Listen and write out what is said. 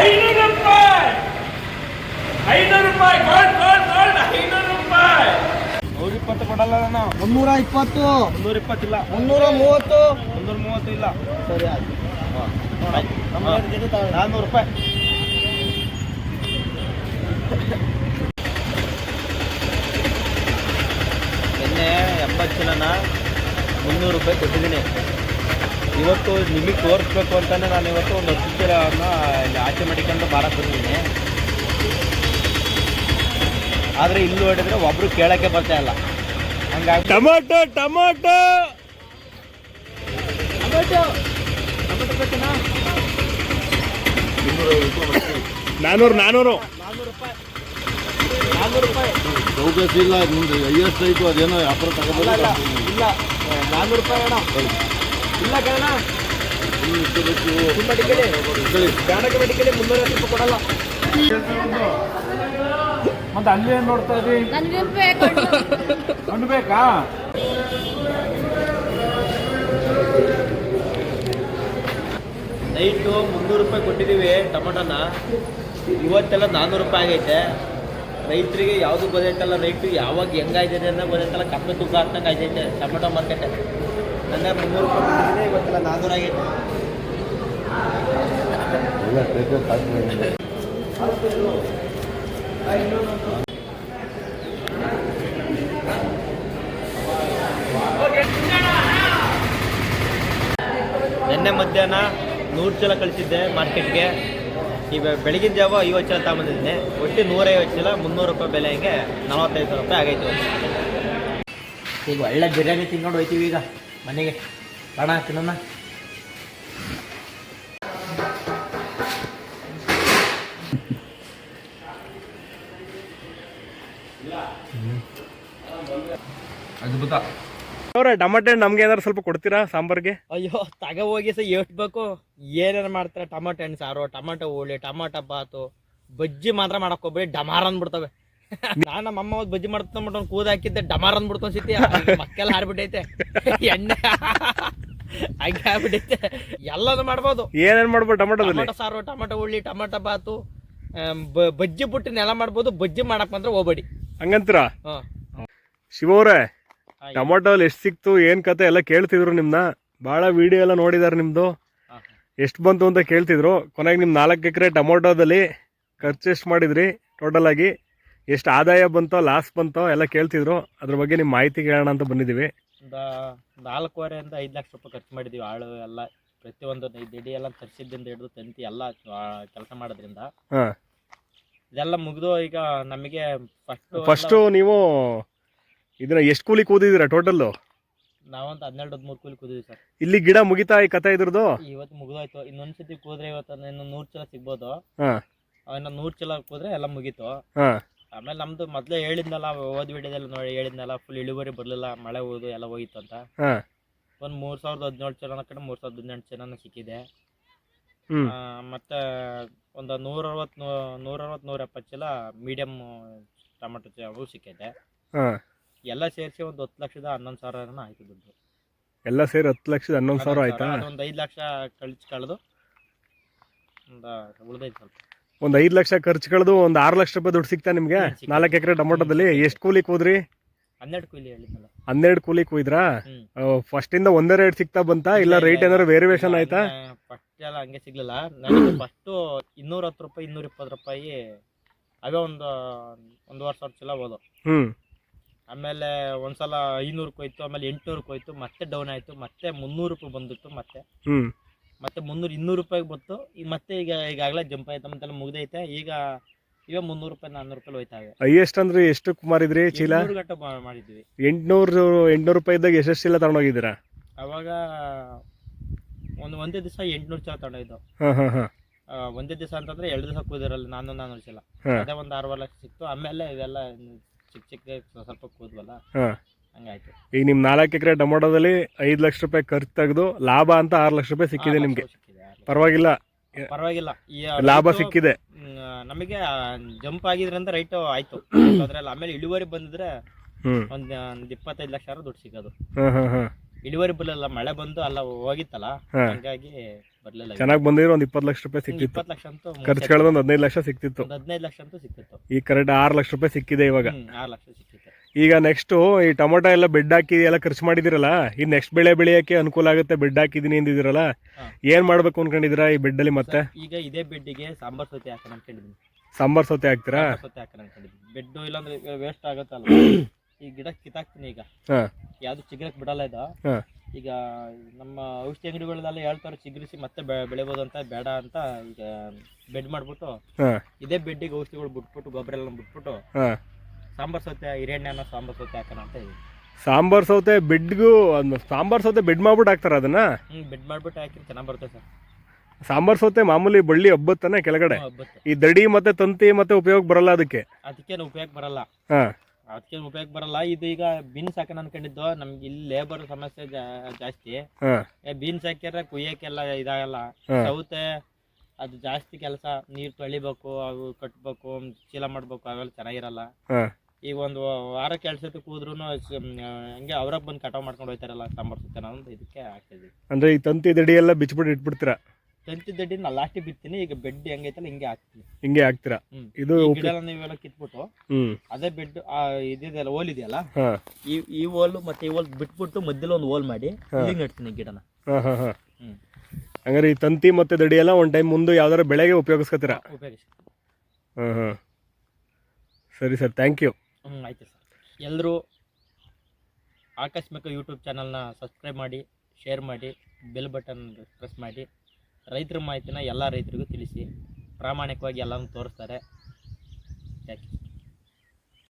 ಐನೂರು ರೂಪಾಯಿ. ಐನೂರು ರೂಪಾಯಿ. ಗೋಲ್ಡ್ ಗೋಲ್ಡ್ ಗೋಲ್ಡ್ ಐನೂರು ರೂಪಾಯಿ. ನೂರ ಇಪ್ಪತ್ತು ಕೊಡಲ್ಲ ನಾನು ಮುನ್ನೂರ ಇಪ್ಪತ್ತು. ಮುನ್ನೂರ ಇಪ್ಪತ್ತಿಲ್ಲ ಮುನ್ನೂರ ಮೂವತ್ತು. ಮುನ್ನೂರ ಮೂವತ್ತು ಇಲ್ಲ. ಸರಿ ಆಯ್ತು. ನಾನ್ನೂರು ರೂಪಾಯಿ. ನಿನ್ನೆ ಎಂಬತ್ತು ಚಲನ ಮುನ್ನೂರು ರೂಪಾಯಿ ಕೊಟ್ಟಿದ್ದೀನಿ ಇವತ್ತು ನಿಮಗೆ ತೋರಿಸ್ಬೇಕು ಅಂತಲೇ ನಾನು ಇವತ್ತು ಒಂದು ಚಿತ್ರವನ್ನು ಇಲ್ಲಿ ಆಚೆ ಮಾಡಿಕೊಂಡು ಬಾರಕ್ಕೆ ಬಂದಿದ್ದೀನಿ. ಆದರೆ ಇಲ್ಲಿ ನೋಡಿದರೆ ಒಬ್ಬರು ಕೇಳೋಕ್ಕೆ ಬರ್ತಾ ಇಲ್ಲ. ಹಂಗಾಗಿ ಟೊಮೊಟೊ ಟೊಮೊಟೊ! ನಾನೂರು ನಾನೂರು. ಚೌಕಾಸಿ ಇಲ್ಲ ನಿಮ್ದು ಹೈಯೆಸ್ಟ್ ರೈಟು ಅದೇನೋ ವ್ಯಾಪಾರ ತಗೋಬೋದು. ಇಲ್ಲ. ನಾನ್ನೂರು ರೂಪಾಯಿ ಅಣ್ಣ. ಇಲ್ಲ ಬ್ಯಾಡಕ್ಕೆ ಮೆಡಿಕಲಿ ಮುನ್ನೂರ ರೂಪಾಯಿ ಕೊಡಲ್ಲ. ಮತ್ತೆ ಅಲ್ಲಿ ಏನ್ ನೋಡ್ತಾ ಇದ್ದೀವಿ ಬೇಕು. ನೈಟು ಮುನ್ನೂರು ರೂಪಾಯಿ ಕೊಟ್ಟಿದ್ದೀವಿ ಟೊಮೊಟೊನ. ಇವತ್ತೆಲ್ಲ ನಾನ್ನೂರು ರೂಪಾಯಿ ಆಗೈತೆ. ರೈತರಿಗೆ ಯಾವುದು ಗೊತ್ತೈತಲ್ಲ ರೈಟು ಯಾವಾಗ ಹೆಂಗಾಯ್ತದೆ ಅನ್ನೋ ಗೊತ್ತೈತಲ್ಲ ಕಮ್ಮಿ ತೂಕ ಹಾಕ್ದಂಗೆ ಆಯ್ತೈತೆ ಟೊಮೊಟೊ ಮಾರ್ಕೆಟ್ ನನ್ನ ಮುನ್ನೂರು ರೂಪಾಯಿ ಕೊಟ್ಟಿದ್ದೀನಿ ಇವತ್ತೆಲ್ಲ ನಾನ್ನೂರು ಆಗೈತೆ ನಿನ್ನೆ ಮಧ್ಯಾಹ್ನ ನೂರು ಚೀಲ ಕಳಿಸಿದ್ದೆ ಮಾರ್ಕೆಟ್ಗೆ. ಈಗ ಬೆಳಗಿನ ಜಾವ ಐವತ್ತು ಚೀಲ ತಗೊಂಬಂದಿದ್ದೀನಿ ಒಟ್ಟು ನೂರೈವತ್ತು ಚೀಲ ಮುನ್ನೂರು ರೂಪಾಯಿ ಬೆಲೆ ಬೆಲೆಗೆ ನಲವತ್ತೈದು ಸಾವಿರ ರೂಪಾಯಿ ಆಗೈತೆ ಈಗ ಒಳ್ಳೆ ಬಿರಿಯಾನಿ ತಿನ್ಕೊಂಡು ಹೋಯ್ತೀವಿ ಈಗ. ಮನೆಗೆ ಬಣ ಹಾಕಿನ ಅದ್ಭುತ. ಅವ್ರೆ ಹಣ್ಣು ನಮ್ಗೆ ಏನಾದ್ರು ಸ್ವಲ್ಪ ಕೊಡ್ತೀರಾ ಸಾಂಬಾರ್ಗೆ? ಅಯ್ಯೋ ತಗ ಹೋಗಿ ಸಹ ಎಷ್ಟ್ಬೇಕು ಏನೇನು ಮಾಡ್ತಾರೆ ಟಮಾಟೆ ಹಣ್ಣು ಸಾರು ಟಮಾಟೊ ಹೋಳಿ ಟಮಾಟೊ ಬಾತು ಬಜ್ಜಿ ಮಾತ್ರ ಮಾಡಕ್ ಹೋಗ್ಬೇಡಿ ಡಮಾರ್ ಅಂದ್ಬಿಡ್ತವೆ. ನಾನು ನಮ್ಮ ಅಮ್ಮ ಅವತ್ತು ಬಜ್ಜಿ ಮಾಡ್ತಾ ಕೂದ ಹಾಕಿದ್ದೆ ಡಮಾರ್ ಅಂದ್ಬಿಡ್ತು ಅನ್ಸಿತಿ ಮಕ್ಕೆಲ್ಲ ಹಾರ್ಬಿಟ್ಟೈತೆ. ಎಣ್ಣೆ. ಹಂಗೆ ಹಾರ್ಬಿಟ್ಟೈತೆ. ಎಲ್ಲದು ಮಾಡ್ಬೋದು. ಏನೇನ್ ಮಾಡ್ಬೋದು ಟೊಮೆಟೊ ಟೊಮೆಟೊ ಸಾರು ಟೊಮೆಟೊ ಉಳ್ಳಿ ಟೊಮೆಟೊ ಬಾತು ಬಜ್ಜಿ ಬಿಟ್ಟು ನೆಲ ಮಾಡ್ಬೋದು. ಬಜ್ಜಿ ಮಾಡಕ್ ಮಾತ್ರ ಹೋಗ್ಬೇಡಿ. ಹಂಗಂತೀರ? ಹಾಂ. ಶಿವವ್ರೆ ಅಲ್ಲಿ ಎಷ್ಟು ಸಿಕ್ತು ಏನ್ ಕತೆ ಎಲ್ಲ ಕೇಳ್ತಿದ್ರು ನಿಮ್ನ? ಭಾಳ ವಿಡಿಯೋ ಎಲ್ಲ ನೋಡಿದಾರೆ ನಿಮ್ದು. ಎಷ್ಟು ಬಂತು ಅಂತ ಕೇಳ್ತಿದ್ರು. ಕೊನೆಗೆ ನಿಮ್ ನಾಲ್ಕು ಎಕರೆ ಟೊಮೊಟೊದಲ್ಲಿ ಖರ್ಚು ಎಷ್ಟು ಮಾಡಿದ್ರಿ ಟೋಟಲ್ ಆಗಿ. ಎಷ್ಟು ಆದಾಯ ಬಂತೋ ಲಾಸ್ ಬಂತೋ ಎಲ್ಲ ಕೇಳ್ತಿದ್ರು. ಅದ್ರ ಬಗ್ಗೆ ನಿಮ್ಮ ಮಾಹಿತಿ ಕೇಳೋಣ ಅಂತ ಬಂದಿದ್ದೀವಿ. ಒಂದು ನಾಲ್ಕೂವರೆಯಿಂದ ಐದು ಲಕ್ಷ ರೂಪಾಯಿ ಖರ್ಚು ಮಾಡಿದೀವಿ. ಆಳು ಎಲ್ಲ ಪ್ರತಿಯೊಂದು ದಿಡಿ ಎಲ್ಲ ತರಿಸಿದ್ದಿಂದ ಹಿಡಿದು ತಂತಿ ಎಲ್ಲ ಕೆಲಸ ಮಾಡೋದ್ರಿಂದ. ಹಾ. ಇದೆಲ್ಲ ಮುಗಿದು ಈಗ ನಮಗೆ ಫಸ್ಟ್ ಫಸ್ಟು ನೀವು ಇದನ್ನ ಎಷ್ಟು ಕೂಲಿ ಕೂದಿದ್ದೀರಾ ಟೋಟಲ್ಲು ನಾವಂತ ಹನ್ನೆರಡು ಹದಿಮೂರು ಕೂಲಿ ಕೂದಿದ್ವಿ ಸರ್. ಇಲ್ಲಿ ಗಿಡ ಮುಗಿತಾ ಈ ಕತೆ ಇದ್ರದ್ದು? ಇವತ್ತು ಮುಗಿದೋಯ್ತು. ಇನ್ನೊಂದು ಸತಿ ಕೂದ್ರೆ ಇವತ್ತು ಇನ್ನು ನೂರು ಚೀಲ ಸಿಗ್ಬೋದು. ಹಾ. ಇನ್ನೊಂದು ನೂರು ಚೀಲ ಕೂದ್ರೆ ಎಲ್ಲ ಮುಗೀತು. ಹಾ. ಆಮೇಲೆ ನಮ್ದು ಮೊದಲೇ ಹೇಳಿದ್ನಲ್ಲ ಓದ್ ವಿಡಿಯೋದಲ್ಲಿ ನೋಡಿ ಹೇಳಿದ್ನಲ್ಲ ಫುಲ್ ಇಳುವರಿ ಬರಲಿಲ್ಲ ಮಳೆ ಹೋದು ಎಲ್ಲ ಹೋಗಿತ್ತು ಅಂತ. ಒಂದ್ ಒಂದು ಮೂರು ಸಾವಿರದ ಹದಿನೇಳು ಚಲನ ಕಡೆ ಮೂರು ಸಾವಿರದ ಹದಿನೆಂಟು ಚಲನ ಸಿಕ್ಕಿದೆ. ಆ, ಮತ್ತೆ ಒಂದು ನೂರ ಅರವತ್ತು ನೂರ ಅರವತ್ತು ನೂರ ಎಪ್ಪತ್ತು ಚೀಲ ಮೀಡಿಯಮ್ ಟೊಮೆಟೊ ಚ- ಅವು ಸಿಕ್ಕೈತೆ ಹಾ. ಎಲ್ಲ ಸೇರಿಸಿ ಒಂದು ಹತ್ತು ಲಕ್ಷದ ಹನ್ನೊಂದು ಸಾವಿರ ಆಯ್ತು ದುಡ್ಡು. ಎಲ್ಲ ಸೇರಿ ಹತ್ತು ಲಕ್ಷದ ಹನ್ನೊಂದು ಸಾವಿರ ಆಯ್ತಾ? ಒಂದು ಐದು ಲಕ್ಷ ಕಳ್ಸಿ ಕಳೆದು ಒಂದು ಉಳ್ದೈತೆ ಸ್ವಲ್ಪ. ಒಂದ್ ಐದು ಲಕ್ಷ ಖರ್ಚು ಕಳೆದು ಒಂದು ಆರು ಲಕ್ಷ ರೂಪಾಯಿ ದುಡ್ಡು ಸಿಗ್ತಾ ನಿಮಗೆ? ನಾಲ್ಕು ಎಕರೆ ಟೊಮೊಟೊದಲ್ಲಿ ಎಷ್ಟು ಕೂಲಿ ಕೂದ್ರಿ? ಹನ್ನೆರಡು ಕೂಲಿ ಹೇಳಿದ್ನಲ್ಲ. ಹನ್ನೆರಡು ಕೂಲಿ ಕೂಯ್ದ್ರಾ? ಹ್ಮ್. ಫಸ್ಟ್ ಇಂದ ಒಂದೇ ರೇಟ್ ಸಿಗ್ತಾ ಬಂತಾ? ಇಲ್ಲ ರೇಟ್ ಏನಾದ್ರು ವೇರಿಯೇಷನ್ ಆಯ್ತಾ? ಫಸ್ಟ್ ಎಲ್ಲ ಹಂಗೆ ಸಿಗ್ಲಿಲ್ಲ. ನನಗೆ ಫಸ್ಟ್ ಇನ್ನೂರ ಹತ್ತು ರೂಪಾಯಿ ಇನ್ನೂರ ಇಪ್ಪತ್ತು ರೂಪಾಯಿ ಅದೇ ಒಂದು ಒಂದೂವರೆ ಸಾವಿರ ಚೀಲ ಹೋದು ಹ್ಮ್. ಆಮೇಲೆ ಒಂದ್ಸಲ ಐನೂರಕ್ಕೆ ಹೋಯ್ತು ಆಮೇಲೆ ಎಂಟುನೂರಕ್ಕೆ ಹೋಯ್ತು ಮತ್ತೆ ಡೌನ್ ಆಯಿತು ಮತ್ತೆ ಮುನ್ನೂರು ರೂಪಾಯಿ ಬಂದಿತ್ತು ಮತ್ತೆ ಹ್ಮ್. ಮತ್ತೆ ಮುನ್ನೂರು ಇನ್ನೂರು ರೂಪಾಯಿಗೆ ಬಂತು. ಈಗ ಮತ್ತೆ ಈಗ ಈಗಾಗಲೇ ಜಂಪ್ ಆಯ್ತು ಮತ್ತೆಲ್ಲ ಮುಗ್ದೈತೆ. ಈಗ ಇವಾಗ ಮುನ್ನೂರು ರೂಪಾಯಿ ನಾನ್ನೂರು ರೂಪಾಯಿ ಹೋಯ್ತಾವೆ. ಹೈಯೆಸ್ಟ್ ಅಂದ್ರೆ ಎಷ್ಟು ಮಾರಿದ್ರಿ ಚೀಲ? ಗಂಟೆ ಮಾಡಿದ್ವಿ. ಎಂಟ್ನೂರು ಎಂಟ್ನೂರು ರೂಪಾಯಿ ಇದ್ದಾಗ ಎಷ್ಟೆಷ್ಟು ಚೀಲ ತಗೊಂಡೋಗಿದ್ದೀರಾ? ಅವಾಗ ಒಂದು ಒಂದೇ ದಿವಸ ಎಂಟ್ನೂರು ಚೀಲ ತಗೊಂಡಿದ್ದು ಹಾ ಹಾ ಹಾ. ಆ, ಒಂದೇ ದಿವಸ ಅಂತಂದ್ರೆ ಎರಡು ದಿವಸ ಕೂದಿರಲ್ಲ ನಾನು ನಾನ್ನೂರು ಚೀಲ. ಹಾ. ಅದೇ ಒಂದು ಆರೂವರೆ ಲಕ್ಷ ಸಿಕ್ತು. ಆಮೇಲೆ ಇವೆಲ್ಲ ಚಿಕ್ಕ ಚಿಕ್ಕ ಸ್ವಲ್ಪ ಕೂದ್ವಲ್ಲ ಹಾ. ಹಂಗಾಯ್ತು ಈಗ ನಿಮ್ ನಾಲ್ಕು ಎಕರೆ ಟೊಮೊಟೊದಲ್ಲಿ ಐದ್ ಲಕ್ಷ ರೂಪಾಯಿ ಖರ್ಚು ತೆಗೆದು ಲಾಭ ಅಂತ ಆರು ಲಕ್ಷ ರೂಪಾಯಿ ಸಿಕ್ಕಿದೆ ನಿಮಗೆ. ಸಿಕ್ಕಿದೆ. ಪರವಾಗಿಲ್ಲ. ಪರವಾಗಿಲ್ಲ. ಈ ಲಾಭ ಸಿಕ್ಕಿದೆ. ಮ್, ನಮಗೆ ಜಂಪ್ ಆಗಿದ್ರಿಂದ ರೈಟ್ ಆಯ್ತು. ಅದ್ರಲ್ಲಿ ಆಮೇಲೆ ಇಳುವರಿ ಬಂದಿದ್ರೆ ಒಂದ್ ಒಂದ್ ಇಪ್ಪತ್ತೈದು ಲಕ್ಷ ದುಡ್ಡು ಸಿಗೋದು. ಹಾ ಹಾ ಹಾ. ಇಳುವರಿ ಬರ್ಲಿಲ್ಲ. ಮಳೆ ಬಂದು ಅಲ್ಲ ಹೋಗಿತ್ತಲ್ಲ? ಹಾ. ಹಂಗಾಗಿ ಬರ್ಲಿಲ್ಲ ಚೆನ್ನಾಗಿ ಬಂದಿರೋ ಒಂದ್ ಇಪ್ಪತ್ತು ಲಕ್ಷ ರೂಪಾಯಿ ಸಿಕ್ಕಿತ್ತು. ಇಪ್ಪತ್ತು ಲಕ್ಷ ಅಂತೂ ಖರ್ಚು ಕಳೆದ ಒಂದು ಹದಿನೈದು ಲಕ್ಷ ಸಿಕ್ತಿತ್ತು. ಒಂದು ಹದಿನೈದು ಲಕ್ಷ ಅಂತೂ ಸಿಕ್ತಿತ್ತು. ಈ ಕರೆಕ್ಟ್ ಆರು ಲಕ್ಷ ರೂಪಾಯಿ ಸಿಕ್ಕಿದೆ ಇವಾಗ. ಹ್ಮ್ ಆರು ಲಕ್ಷ ಸಿಕ್ಕಿತ್ತು ಈಗ ನೆಕ್ಸ್ಟ್ ಈ ಟೊಮೊಟೊ ಎಲ್ಲ ಬೆಡ್ ಹಾಕಿ ಎಲ್ಲ ಖರ್ಚು ಮಾಡಿದಿರಲ್ಲ ಈ ನೆಕ್ಸ್ಟ್ ಬೆಳೆ ಬೆಳೆಯಕ್ಕೆ ಅನುಕೂಲ ಆಗುತ್ತೆ ಬೆಡ್ ಹಾಕಿದೀನಿ ಅಂದಿದಿರಲ್ಲ. ಏನ್ ಮಾಡ್ಬೇಕು ಅನ್ಕೊಂಡಿದ್ದೀರಾ ಈ ಬೆಡ್ ಅಲ್ಲಿ ಮತ್ತೆ? ಈಗ ಇದೇ ಬೆಡ್ಡಿಗೆ ಸಾಂಬಾರ್ ಸೌತೆ ಹಾಕೋಣ ಅನ್ಕೊಂಡಿದ್ದೀನಿ. ಸಾಂಬಾರ್ ಸೌತೆ ಹಾಕ್ತೀರಾ? ಸೌತೆ ಹಾಕೋಣ ಅನ್ಕೊಂಡಿದ್ದೀನಿ. ಬೆಡ್ ಇಲ್ಲಾಂದ್ರೆ ವೇಸ್ಟ್ ಆಗುತ್ತಲ್ಲ. ಈ ಗಿಡ ಕಿತ್ತಾಕ್ತೀನಿ ಈಗ. ಯಾವ್ದು ಚಿಗ್ರಕ್ ಬಿಡಲ್ಲ ಇದು. ಈಗ ನಮ್ಮ ಔಷಧಿ ಅಂಗಡಿಗಳೆಲ್ಲ ಹೇಳ್ತಾರೆ ಚಿಗುರಿಸಿ ಮತ್ತೆ ಬೆಳಿಬೋದು ಅಂತ ಬೇಡ ಅಂತ ಈಗ ಬೆಡ್ ಮಾಡ್ಬಿಟ್ಟು ಇದೇ ಬೆಡ್ಡಿಗೆ ಔಷಧಿಗಳು ಬಿಟ್ಬಿಟ್ಟು ಗೊಬ್ಬರ ಎಲ್ಲ ಬಿಟ್ಬಿಟ್ಟು ಸಾಂಬಾರ್ ಸೌತೆ ಹಿರೇಣ್ಣನ ಸಾಂಬಾರ್ ಸೌತೆ ಹಾಕೋಣ ಅಂತ ಸಾಂಬಾರ್ ಸೌತೆ ಬೆಡ್ಗೂ ಸಾಂಬಾರ್ ಸೌತೆ ಬೆಡ್ ಮಾಡ್ಬಿಟ್ಟು ಹಾಕ್ತಾರ ಅದನ್ನ? ಬೆಡ್ ಮಾಡ್ಬಿಟ್ಟು ಹಾಕಿ ಚೆನ್ನಾಗಿ ಬರುತ್ತೆ ಸರ್. ಸಾಂಬಾರ್ ಸೌತೆ ಮಾಮೂಲಿ ಬಳ್ಳಿ ಹಬ್ಬತ್ತಾನೆ ಕೆಳಗಡೆ. ಹಬ್ಬತ್ತೆ ಈ ದಡಿ ಮತ್ತೆ ತಂತಿ ಮತ್ತೆ ಉಪಯೋಗ ಬರಲ್ಲ ಅದಕ್ಕೆ? ಅದಕ್ಕೇನು ಉಪಯೋಗ ಬರಲ್ಲ. ಹಾ. ಅದಕ್ಕೇನು ಉಪಯೋಗ ಬರಲ್ಲ. ಇದು ಈಗ ಬೀನ್ಸ್ ಹಾಕೋಣ ಅನ್ಕೊಂಡಿದ್ದು ನಮ್ಗೆ ಇಲ್ಲಿ ಲೇಬರ್ ಸಮಸ್ಯೆ ಜಾ- ಜಾಸ್ತಿ. ಹಾ. ಬೀನ್ಸ್ ಹಾಕಿದ್ರೆ ಕುಯ್ಯಕ್ಕೆಲ್ಲ ಇದಾಗಲ್ಲ. ಹಾ. ಸೌತೆ ಅದು ಜಾಸ್ತಿ ಕೆಲಸ ನೀರು ತೊಳಿಬೇಕು ಅವು ಕಟ್ಬೇಕು ಚೀಲ ಮಾಡ್ಬೇಕು ಅವೆಲ್ಲ ಚೆನ್ನಾಗಿರಲ್ಲ. ಹಾ. ಈಗ ಒಂದು ವಾರ ಕೆಲ್ಸಕ್ಕೆ ಕೂದ್ರೂ ಹಂಗೆ ಅವ್ರಾಗ ಬಂದು ಕಟಾವ್ ಮಾಡ್ಕೊಂಡು ಹೋಯ್ತಾರಲ್ಲ ಸಾಂಬಾರ್ ಸುತ್ತಾನ ಅಂತ ಇದಕ್ಕೆ ಹಾಕ್ತಿದ್ವಿ. ಅಂದ್ರೆ ಈ ತಂತಿ ದಡಿ ಎಲ್ಲ ಬಿಚ್ಬಿಟ್ಟು ಇಟ್ಬಿಡ್ತೀರಾ? ತಂತಿ ದಡ್ಡಿ ನಾ ಲಾಸ್ಟಿಗೆ ಬಿತ್ತೀನಿ ಈಗ ಬೆಡ್ ಹೆಂಗೈತಲ್ಲ ಹಿಂಗೆ ಹಾಕ್ತೀನಿ. ಹಿಂಗೆ ಹಾಕ್ತೀರಾ? ಇದು ಗಿಡ ನೀವೆಲ್ಲ ಕಿತ್ಬಿಟ್ಟು ಅದೇ ಬೆಡ್ ಇದಿದೆಯಲ್ಲ ಓಲ್ ಇದೆಯಲ್ಲ ಈ ಈ ಓಲ್ ಮತ್ತೆ ಈ ಓಲ್ ಬಿಟ್ಬಿಟ್ಟು ಮಧ್ಯದಲ್ಲಿ ಒಂದು ಓಲ್ ಮಾಡಿ ಇಲ್ಲಿ ನೆಡ್ತೀನಿ ಗಿಡನ. ಹಂಗಾರೆ ಈ ತಂತಿ ಮತ್ತೆ ದಡಿ ಎಲ್ಲ ಒಂದು ಟೈಮ್ ಮುಂದೆ ಯಾವ್ದಾರ ಬೆಳೆಗೆ ಉಪಯೋಗಿಸ್ಕೊತೀರಾ? ಉಪಯೋಗಿಸ್ತೀನಿ. ಹಾಂ ಹಾಂ. ಸರಿ ಸರ್ ಥ್ಯಾಂಕ್ ಯು ಹ್ಞೂ ಆಯಿತು ಸರ್. ಎಲ್ಲರೂ ಆಕಸ್ಮಿಕ ಯೂಟ್ಯೂಬ್ ಚಾನಲ್ನ ಸಬ್ಸ್ಕ್ರೈಬ್ ಮಾಡಿ ಶೇರ್ ಮಾಡಿ ಬೆಲ್ ಬಟನ್ ಪ್ರೆಸ್ ಮಾಡಿ. ರೈತರ ಮಾಹಿತಿನ ಎಲ್ಲ ರೈತರಿಗೂ ತಿಳಿಸಿ. ಪ್ರಾಮಾಣಿಕವಾಗಿ ಎಲ್ಲನೂ ತೋರಿಸ್ತಾರೆ. Thank you